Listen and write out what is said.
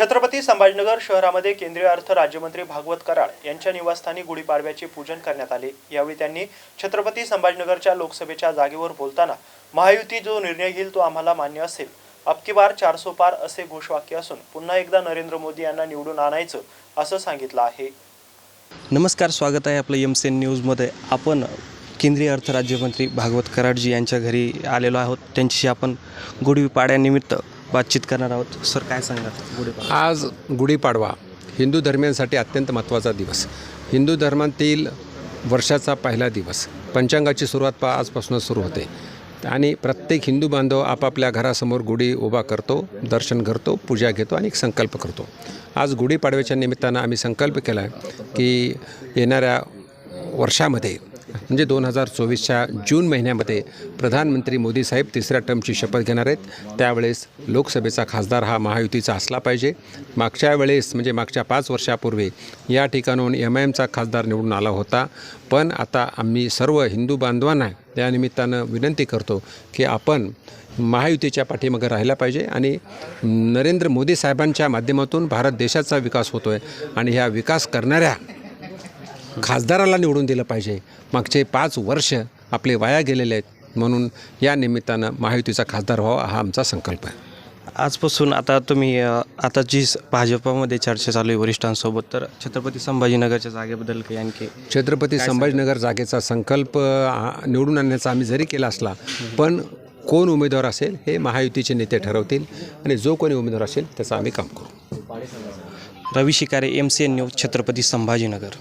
छत्रपती संभाजीनगर शहरामध्ये केंद्रीय अर्थ राज्यमंत्री भागवत कराड यांच्या निवासस्थानी गुढीपाडव्याचे पूजन करण्यात आले. यावेळी त्यांनी छत्रपती संभाजीनगरच्या लोकसभेच्या जागेवर बोलताना महायुती जो निर्णय घेईल तो आम्हाला मान्य असेल. अबकी बार चारसो पार असे घोषवाक्य असून पुन्हा एकदा नरेंद्र मोदी यांना निवडून आणायचं असं सांगितलं आहे. नमस्कार स्वागत आहे आपलं एम सी एन न्यूजमध्ये. आपण केंद्रीय अर्थ राज्यमंत्री भागवत कराडजी यांच्या घरी आलेलो आहोत. त्यांच्याशी आपण गुढीपाड्यानिमित्त बातचीत करणार आहोत. सर काय सांगणार गुढीपाडवा. आज गुढीपाडवा हिंदू धर्मियांसाठी अत्यंत महत्त्वाचा दिवस. हिंदू धर्मातील वर्षाचा पहिला दिवस. पंचांगाची सुरुवात पा आजपासूनच सुरू होते. आणि प्रत्येक हिंदू बांधव आपापल्या घरासमोर गुढी उभा करतो दर्शन करतो पूजा घेतो आणि एक संकल्प करतो. आज गुढीपाडव्याच्या निमित्तानं आम्ही संकल्प केला आहे की येणाऱ्या वर्षामध्ये म्हणजे दोन हजार चोवीसच्या जून महिन्यामध्ये प्रधानमंत्री मोदी साहेब तिसऱ्या टर्मची शपथ घेणार आहेत. त्यावेळेस लोकसभेचा खासदार हा महायुतीचा असला पाहिजे. मागच्या वेळेस म्हणजे मागच्या पाच वर्षापूर्वी या ठिकाणाहून एम आय एमचा खासदार निवडून आला होता. पण आता आम्ही सर्व हिंदू बांधवांना त्यानिमित्तानं विनंती करतो की आपण महायुतीच्या पाठीमागे राहिला पाहिजे आणि नरेंद्र मोदी साहेबांच्या माध्यमातून भारत देशाचा विकास होतो आहे आणि ह्या विकास करणाऱ्या खासदाराला निवडून दिलं पाहिजे. मागचे पाच वर्ष आपले वाया गेलेले आहेत. म्हणून या निमित्तानं महायुतीचा खासदार व्हावा हा आमचा संकल्प आहे. आजपासून आता तुम्ही आता जी भाजपामध्ये चर्चा चालू आहे वरिष्ठांसोबत तर छत्रपती संभाजीनगरच्या जागेबद्दल काही आणखी छत्रपती संभाजीनगर जागेचा संकल्प निवडून आणण्याचा आम्ही जरी केला असला पण कोण उमेदवार असेल हे महायुतीचे नेते ठरवतील आणि जो कोणी उमेदवार असेल त्याचं आम्ही काम करू. Ravi Shikare M C N news Chhatrapati Sambhajinagar.